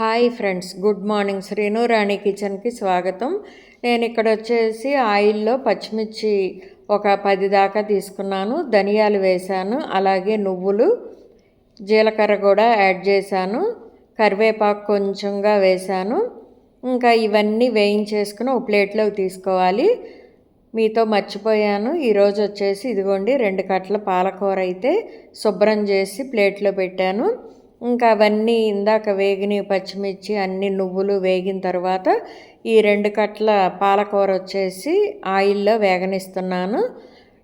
Hi friends good morning. Srinu Rani కిచెన్కి స్వాగతం. నేను ఇక్కడ వచ్చేసి ఆయిల్లో పచ్చిమిర్చి ఒక పది దాకా తీసుకున్నాను. ధనియాలు వేశాను అలాగే నువ్వులు జీలకర్ర కూడా యాడ్ చేశాను కరివేపాకు కొంచెంగా వేశాను. ఇంకా ఇవన్నీ వేయించేసుకుని ఒక ప్లేట్లోకి తీసుకోవాలి. మీతో మర్చిపోయాను. ఈరోజు వచ్చేసి ఇదిగోండి రెండు కట్టల పాలకూర అయితే శుభ్రం చేసి ప్లేట్లో పెట్టాను. ఇంకా అవన్నీ ఇందాక వేగిన పచ్చిమిర్చి అన్ని నువ్వులు వేగిన తర్వాత ఈ రెండు కట్ల పాలకూర వచ్చేసి ఆయిల్లో వేగనిస్తున్నాను.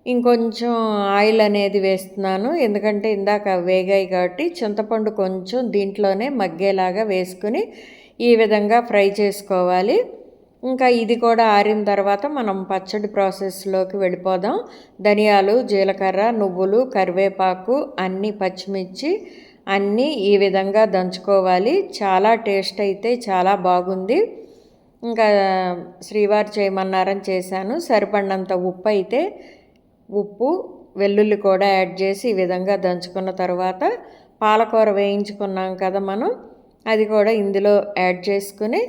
ఇంకొంచెం ఆయిల్ అనేది వేస్తున్నాను. ఎందుకంటే ఇందాక వేగాయి కాబట్టి చింతపండు కొంచెం దీంట్లోనే మగ్గేలాగా వేసుకుని ఈ విధంగా ఫ్రై చేసుకోవాలి. ఇంకా ఇది కూడా ఆరిన తర్వాత మనం పచ్చడి ప్రాసెస్లోకి వెళ్ళిపోదాం. ధనియాలు జీలకర్ర నువ్వులు కరివేపాకు అన్ని పచ్చిమిర్చి అన్నీ ఈ విధంగా దంచుకోవాలి. చాలా టేస్ట్ అయితే చాలా బాగుంది. ఇంకా శ్రీవారు చేయమన్నారని చేశాను. సరిపడినంత ఉప్పు అయితే ఉప్పు వెల్లుల్లి కూడా యాడ్ చేసి ఈ విధంగా దంచుకున్న తర్వాత పాలకూర వేయించుకున్నాం కదా మనం అది కూడా ఇందులో యాడ్ చేసుకుని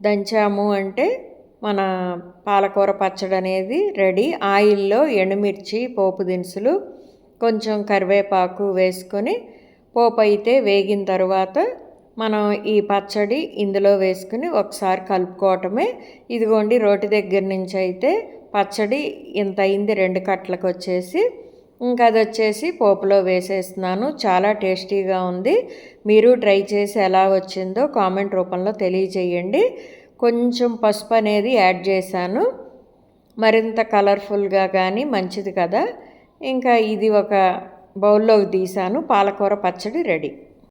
దంచాము అంటే మన పాలకూర పచ్చడి అనేది రెడీ. ఆయిల్లో ఎండుమిర్చి పోపు దినుసులు కొంచెం కరివేపాకు వేసుకొని పోపు అయితే వేగిన తర్వాత మనం ఈ పచ్చడి ఇందులో వేసుకుని ఒకసారి కలుపుకోవటమే. ఇదిగోండి రోటి దగ్గర నుంచి అయితే పచ్చడి ఇంత అయింది రెండు కట్లకు వచ్చేసి. ఇంకా అది వచ్చేసి పోపులో వేసేస్తున్నాను. చాలా టేస్టీగా ఉంది. మీరు ట్రై చేసి ఎలా వచ్చిందో కామెంట్ రూపంలో తెలియజేయండి. కొంచెం పసుపు అనేది యాడ్ చేశాను. మరింత కలర్ఫుల్గా కానీ మంచిది కదా. ఇంకా ఇది ఒక బౌల్లోకి తీసాను పాలకూర పచ్చడి రెడీ.